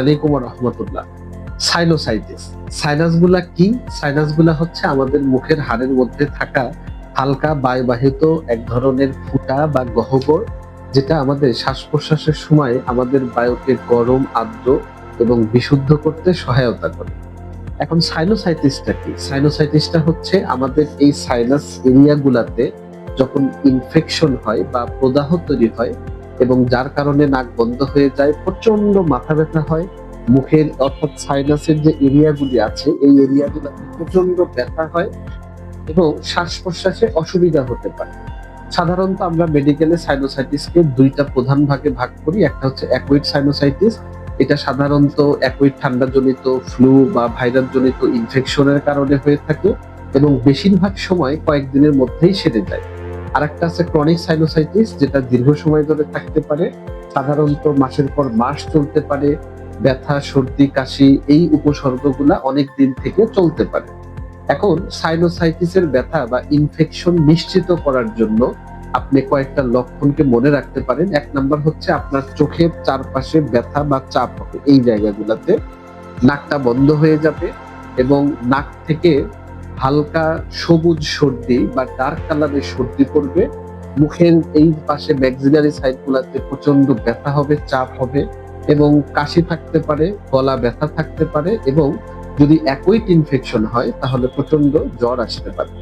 আলাইকুম রহমতুল্লাহ। সাইনোসাইটিস। সাইনাসগুলা কি? সাইনাসগুলা হচ্ছে আমাদের মুখের হাড়ের মধ্যে থাকা হালকা বায়ুবাহিত এক ধরনের ফুটা বা গহ্বর, যেটা আমাদের শ্বাস প্রশ্বাসের সময় আমাদের বায়ুকে গরম, আর্দ্র এবং বিশুদ্ধ করতে সহায়তা করে। এখন সাইনোসাইটিসটা কি? সাইনোসাইটিসটা হচ্ছে আমাদের এই সাইনাস এরিয়াগুলাতে যখন ইনফেকশন হয় বা প্রদাহ তৈরি হয় এবং যার কারণে নাক বন্ধ হয়ে যায় প্রচণ্ড মাথা ব্যথা হয়। মুখের অর্থাৎ সাইনাসের যে এরিয়াগুলি আছে, এই এরিয়াগুলোতে প্রচণ্ড ব্যথা হয় এবং শ্বাস প্রশ্বাসে অসুবিধা হতে পারে। সাধারণত আমরা মেডিকেলে সাইনোসাইটিসকে দুইটা প্রধান ভাগে ভাগ করি। একটা হচ্ছে অ্যাকুইড সাইনোসাইটিস এটা সাধারণত অ্যাকুইড ঠান্ডা জনিত ফ্লু বা ভাইরাস জনিত ইনফেকশনের কারণে হয়ে থাকে এবং বেশিরভাগ সময় কয়েকদিনের মধ্যেই সেরে যায়। আরেকটা আছে ক্রনিক সাইনোসাইটিস যেটা দীর্ঘ সময় ধরে থাকতে পারে, সাধারণত মাসের পর মাস চলতে পারে, ব্যথা, সর্দি, কাশি, এই উপসর্গগুলা অনেক দিন থেকে চলতে পারে। এখন সাইনোসাইটিসের ব্যথা বা ইনফেকশন নিশ্চিত করার জন্য আপনি কয়েকটা লক্ষণকে মনে রাখতে পারেন। এক নাম্বার হচ্ছে আপনার চোখের চারপাশে ব্যথা বা চাপ হবে এই জায়গাগুলোতে নাকটা বন্ধ হয়ে যাবে এবং নাক থেকে হালকা সবুজ সর্দি বা ডার্ক কালারের সর্দি পড়বে। মুখের এই পাশে ম্যাক্সিলারি সাইড গুলাতে প্রচণ্ড ব্যথা হবে, চাপ হবে এবং কাশি থাকতে পারে, গলা ব্যথা থাকতে পারে এবং যদি একই ইনফেকশন হয় তাহলে প্রচণ্ড জ্বর আসতে পারে।